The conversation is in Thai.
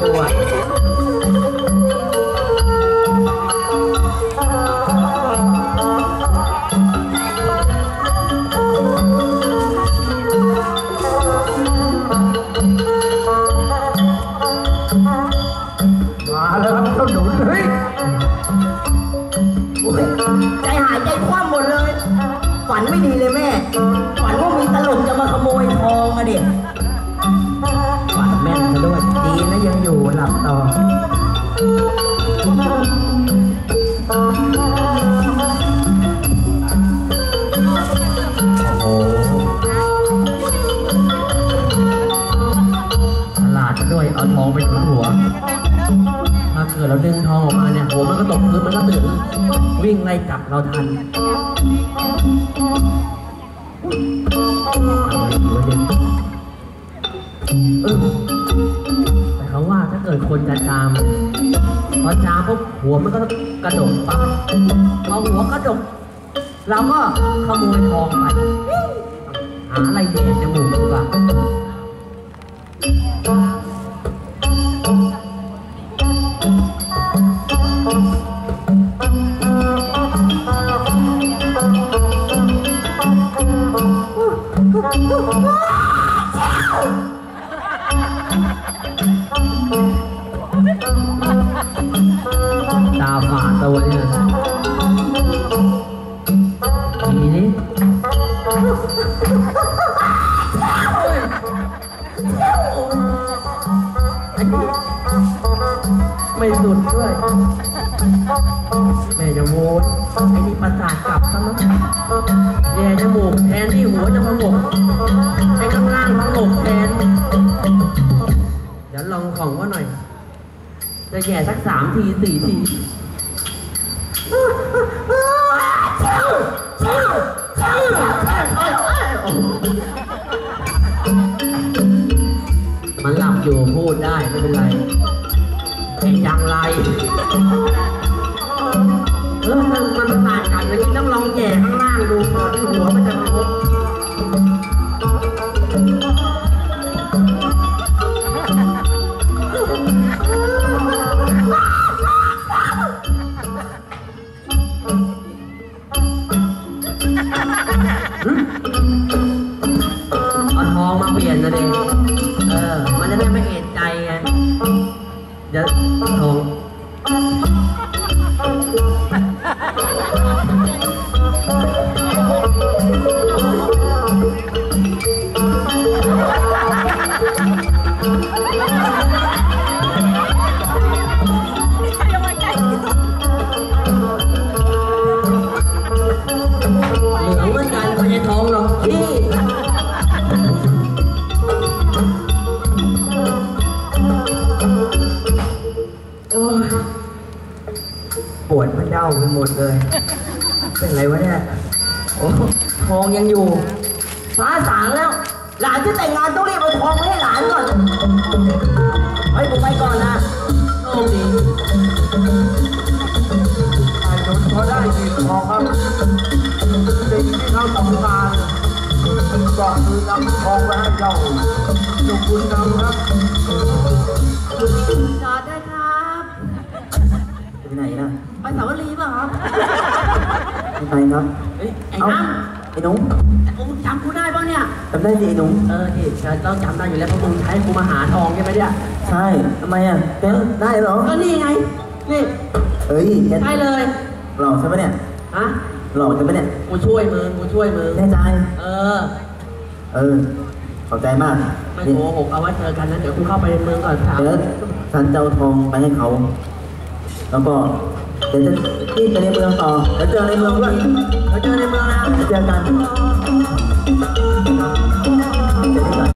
ตัว มาแล้วครัหนุนเฮ้ยใจหายใจคว่ำหมดเลย ฝันไม่ดี ลับต่อฉลาดด้วยเอาทองไปถึงหัว ถ้าเกิดเราดึงทองออกมาเนี่ยหัวมันก็ตกพื้นมันก็ตื่นวิ่งไล่จับเราทันเอาไว้หัวเด็กเออ เขาว่าถ้าเกิดคนจะจาม พอจามปุ๊บหัวมันก็กระดกปั๊บพอหัวกระดกเราก็ขโมยทองไป หาอะไรแย่จมูกดีกว่า ตาฝาดตัวเนี่ยทีนี้ไม่สุดด้วยแม่จะโวยไอ้นี่ประสาทกลับซะมั้งแย่จมูกแทนที่หัวจะพงกไอ้ข้างล่างพงกแทน ลองของว่าหน่อย จะแย่สักสามทีสี่ทีมันหลับอยู่พูดได้ไม่เป็นไรไอ้จังไรเออมันมันประสาทกัดอย่างนี้ต้องลองแย่ข้างล่างดูก่อนที่หัวมันจะ เดี๋ยวทองาไปหมดเลย เป็นไรวะเนี่ย โอ้ทองยังอยู่ ฟ้าสางแล้ว หลานจะแต่งงานต้องรีบเอาทองมาให้หลานก่อน เฮ้ยผมไปก่อนนะโชคดีไอ้หนุ่มเขาได้ดีพอครับสิ่งที่เขาต้องการก็คือนำทองไปให้เจ้าจุคุณนำครับจอดได้ครับ ไปไหนนะไป สาวรีป่ะครับไม่ไปครับเฮ้ยไอ้เอ้าน้ไอ้หนุ่มำกูจำกูได้ป่ะเนี่ย จำได้สิไอ้หนุ่มเออที่ฉันต้องจำได้อยู่แล้วเพราะมึงใช้กูมาหาทองใช่ไหมเนี่ยใช่ทำไมอะแกได้เหรอก็นี่ไง นี่เอ้ยแกได้เลย หลอกใช่ปะเนี่ยฮะ หลอกใช่ปะเนี่ยกูช่วยมึง กูช่วยมึง แน่ใจเออ เออขอบใจมากไม่นี่โกหกเอาไว้เจอกันนะเดี๋ยวกูเข้าไปในเมืองก่อนถามเดี๋ยวฉันจะเอาทองไปให้เขา แล้วก็ เดี๋ยวจะรีบไปในเมืองต่อแล้วเจอในเมืองด้วยแล้วเจอในเมืองนะเจอกัน